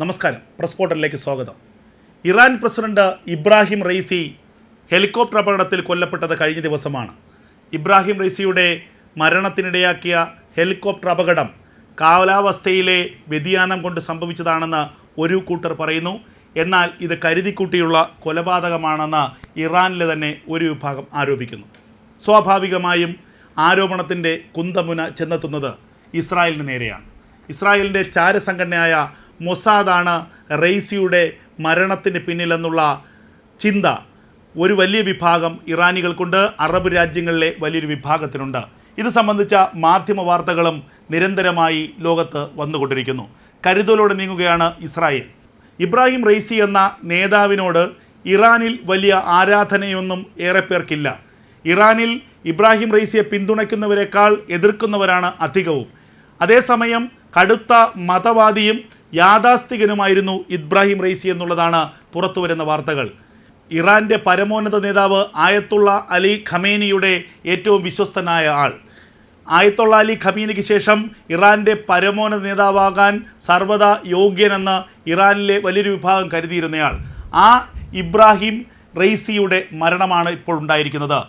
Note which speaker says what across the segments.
Speaker 1: നമസ്കാരം. പ്രസ് പോർട്ടലിലേക്ക് സ്വാഗതം. Iran president Ebrahim Raisi helicopter അപകടത്തിൽ കൊല്ലപ്പെട്ടത് കഴിഞ്ഞ ദിവസമാണ്. ഇബ്രാഹിം റൈസിയുടെ മരണത്തിനിടയാക്കിയ ഹെലികോപ്റ്റർ അപകടം കാലാവസ്ഥയിലെ വ്യതിയാനം കൊണ്ട് സംഭവിച്ചതാണെന്ന് ഒരു കൂട്ടർ പറയുന്നു. എന്നാൽ ഇത് കരുതിക്കൂട്ടിയുള്ള കൊലപാതകമാണെന്ന് ഇറാനിലെ തന്നെ ഒരു വിഭാഗം ആരോപിക്കുന്നു. സ്വാഭാവികമായും ആരോപണത്തിന്റെ കുന്തമുന ചെന്നെത്തുന്നത് ഇസ്രായേലിന് നേരെയാണ്. ഇസ്രായേലിന്റെ ചാരസംഘടനയായ മൊസാദാണ് റെയ്സിയുടെ മരണത്തിന് പിന്നിലെന്നുള്ള ചിന്ത. ഒരു വലിയ വിഭാഗം ഇറാനികൾക്കുണ്ട് അറബ് രാജ്യങ്ങളിലെ വലിയൊരു വിഭാഗത്തിനുണ്ട്. ഇത് സംബന്ധിച്ച മാധ്യമ വാർത്തകളും നിരന്തരമായി ലോകത്ത് വന്നുകൊണ്ടിരിക്കുന്നു. കരുതലോടെ നീങ്ങുകയാണ് ഇസ്രായേൽ. ഇബ്രാഹിം റെയ്സി എന്ന നേതാവിനോട് ഇറാനിൽ വലിയ ആരാധനയൊന്നും ഏറെ പേർക്കില്ല. ഇറാനിൽ ഇബ്രാഹിം റെയ്സിയെ പിന്തുണയ്ക്കുന്നവരെക്കാൾ എതിർക്കുന്നവരാണ് അധികവും. അതേസമയം കടുത്ത മതവാദിയും യാഥാസ്ഥികനുമായിരുന്നു ഇബ്രാഹിം റൈസി എന്നുള്ളതാണ് പുറത്തുവരുന്ന വാർത്തകൾ. ഇറാന്റെ പരമോന്നത നേതാവ് ആയത്തുള്ള അലി ഖമേനിയുടെ ഏറ്റവും വിശ്വസ്തനായ ആൾ. ആയത്തുള്ള അലി ഖമീനിക്ക് ശേഷം ഇറാന്റെ പരമോന്നത നേതാവാകാൻ സർവതാ യോഗ്യനെന്ന് ഇറാനിലെ വലിയൊരു വിഭാഗം കരുതിയിരുന്നയാൾ. ആ ഇബ്രാഹിം റെയ്സിയുടെ മരണമാണ് ഇപ്പോൾ ഉണ്ടായിരിക്കുന്നത്.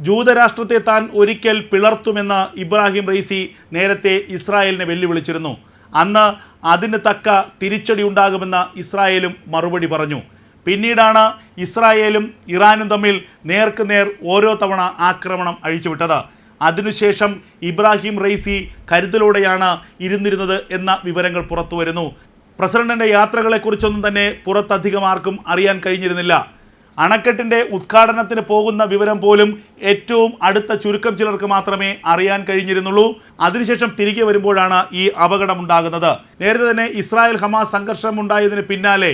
Speaker 1: ജൂതരാഷ്ട്രത്തെ താൻ ഒരിക്കൽ പിളർത്തുമെന്ന് ഇബ്രാഹിം റെയ്സി നേരത്തെ ഇസ്രായേലിനെ വെല്ലുവിളിച്ചിരുന്നു. അന്ന് അതിന് തക്ക തിരിച്ചടി ഉണ്ടാകുമെന്ന് ഇസ്രായേലും മറുപടി പറഞ്ഞു. പിന്നീടാണ് ഇസ്രായേലും ഇറാനും തമ്മിൽ നേർക്കുനേർ ഓരോ തവണ ആക്രമണം അഴിച്ചുവിട്ടത്. അതിനുശേഷം ഇബ്രാഹിം റൈസി കരുതലോടെയാണ് ഇരുന്നിരുന്നത് എന്ന വിവരങ്ങൾ പുറത്തുവരുന്നു. പ്രസിഡന്റിന്റെ യാത്രകളെക്കുറിച്ചൊന്നും തന്നെ പുറത്തധികം ആർക്കും അറിയാൻ കഴിഞ്ഞിരുന്നില്ല. അണക്കെട്ടിന്റെ ഉദ്ഘാടനത്തിന് പോകുന്ന വിവരം പോലും ഏറ്റവും അടുത്ത ചുരുക്കം ചിലർക്ക് മാത്രമേ അറിയാൻ കഴിഞ്ഞിരുന്നുള്ളൂ. അതിനുശേഷം തിരികെ വരുമ്പോഴാണ് ഈ അപകടമുണ്ടാകുന്നത്. നേരത്തെ തന്നെ ഇസ്രായേൽ ഹമാസ് സംഘർഷം ഉണ്ടായതിന് പിന്നാലെ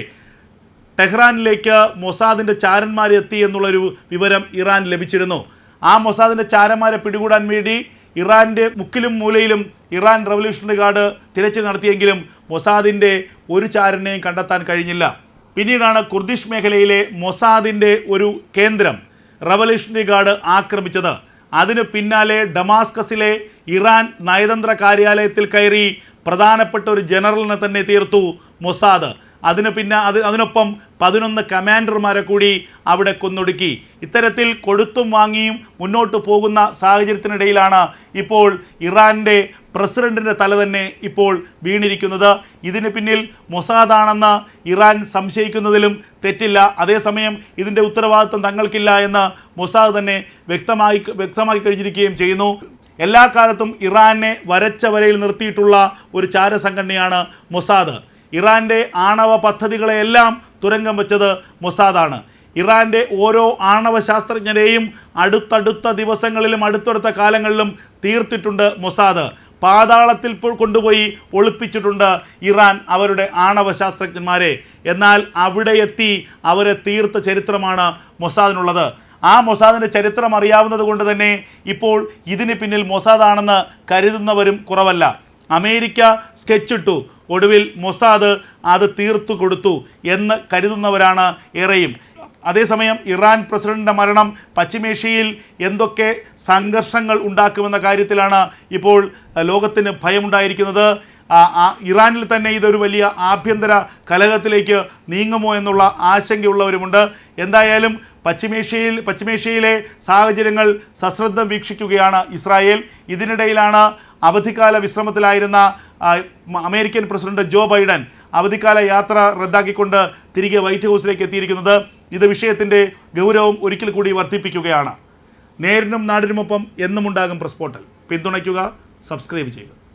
Speaker 1: ടെഹ്റാനിലേക്ക് മൊസാദിന്റെ ചാരന്മാർ എത്തി എന്നുള്ളൊരു വിവരം ഇറാൻ ലഭിച്ചിരുന്നു. ആ മൊസാദിന്റെ ചാരന്മാരെ പിടികൂടാൻ വേണ്ടി ഇറാന്റെ മുക്കിലും മൂലയിലും ഇറാൻ റവല്യൂഷണറി ഗാർഡ് തിരച്ചിൽ നടത്തിയെങ്കിലും മൊസാദിന്റെ ഒരു ചാരനെയും കണ്ടെത്താൻ കഴിഞ്ഞില്ല. പിന്നീടാണ് കുർദിഷ് മേഖലയിലെ മൊസാദിന്റെ ഒരു കേന്ദ്രം റവല്യൂഷണറി ഗാർഡ് ആക്രമിച്ചത്. അതിനു പിന്നാലെ ഡമാസ്കസിലെ ഇറാൻ നയതന്ത്ര കാര്യാലയത്തിൽ കയറി പ്രധാനപ്പെട്ട ഒരു ജനറലിനെ തന്നെ തീർത്തു മൊസാദ്. അതിന് പിന്നെ അത് അതിനൊപ്പം പതിനൊന്ന് കമാൻഡർമാരെ കൂടി അവിടെ കൊന്നൊടുക്കി. ഇത്തരത്തിൽ കൊടുത്തും വാങ്ങിയും മുന്നോട്ട് പോകുന്ന സാഹചര്യത്തിനിടയിലാണ് ഇപ്പോൾ ഇറാന്റെ പ്രസിഡന്റിന്റെ തല തന്നെ ഇപ്പോൾ വീണിരിക്കുന്നത്. ഇതിന് പിന്നിൽ മൊസാദാണെന്ന് ഇറാൻ സംശയിക്കുന്നതിലും തെറ്റില്ല. അതേസമയം ഇതിന്റെ ഉത്തരവാദിത്വം തങ്ങൾക്കില്ല എന്ന് മൊസാദ് തന്നെ വ്യക്തമായി വ്യക്തമാക്കി കഴിഞ്ഞിരിക്കുകയും ചെയ്യുന്നു. എല്ലാ കാലത്തും ഇറാനെ വരച്ച വരയിൽ നിർത്തിയിട്ടുള്ള ഒരു ചാരസംഘടനയാണ് മൊസാദ്. ഇറാന്റെ ആണവ പദ്ധതികളെയെല്ലാം തുരങ്കം വെച്ചത് മൊസാദാണ്. ഇറാന്റെ ഓരോ ആണവ ശാസ്ത്രജ്ഞരെയും അടുത്തടുത്ത ദിവസങ്ങളിലും അടുത്തടുത്ത കാലങ്ങളിലും തീർത്തിട്ടുണ്ട് മൊസാദ്. പാതാളത്തിൽ കൊണ്ടുപോയി ഒളിപ്പിച്ചിട്ടുണ്ട് ഇറാൻ അവരുടെ ആണവ ശാസ്ത്രജ്ഞന്മാരെ എന്നാൽ അവിടെ എത്തി അവരെ തീർത്ത ചരിത്രമാണ് മൊസാദിനുള്ളത്. ആ മൊസാദിന്റെ ചരിത്രം അറിയാവുന്നത് കൊണ്ട് തന്നെ ഇപ്പോൾ ഇതിന് പിന്നിൽ മൊസാദാണെന്ന് കരുതുന്നവരും കുറവല്ല. അമേരിക്ക സ്കെച്ചിട്ടു ഒടുവിൽ മൊസാദ് അത് തീർത്തു കൊടുത്തു എന്ന് കരുതുന്നവരാണ് ഏറെയും. അതേസമയം ഇറാൻ പ്രസിഡന്റിന്റെ മരണം പശ്ചിമേഷ്യയിൽ എന്തൊക്കെ സംഘർഷങ്ങൾ ഉണ്ടാക്കുമെന്ന കാര്യത്തിലാണ് ഇപ്പോൾ ലോകത്തിന് ഭയമുണ്ടായിരിക്കുന്നത്. ഇറാനിൽ തന്നെ ഇതൊരു വലിയ ആഭ്യന്തര കലഹത്തിലേക്ക് നീങ്ങുമോ എന്നുള്ള ആശങ്കയുള്ളവരുമുണ്ട്. എന്തായാലും പശ്ചിമേഷ്യയിൽ പശ്ചിമേഷ്യയിലെ സാഹചര്യങ്ങൾ സശ്രദ്ധം വീക്ഷിക്കുകയാണ് ഇസ്രായേൽ. ഇതിനിടയിലാണ് അവധിക്കാല വിശ്രമത്തിലായിരുന്ന അമേരിക്കൻ പ്രസിഡന്റ് ജോ ബൈഡൻ അവധിക്കാല യാത്ര റദ്ദാക്കിക്കൊണ്ട് തിരികെ വൈറ്റ് ഹൗസിലേക്ക് എത്തിയിരിക്കുന്നത്. ഇത് വിഷയത്തിന്റെ ഗൗരവം ഒരിക്കൽ കൂടി വർദ്ധിപ്പിക്കുകയാണ്. നേരിനും നാടിനുമൊപ്പം എന്നുമുണ്ടാകും പ്രസ് പോർട്ടൽ പിന്തുണയ്ക്കുക സബ്സ്ക്രൈബ് ചെയ്യുക.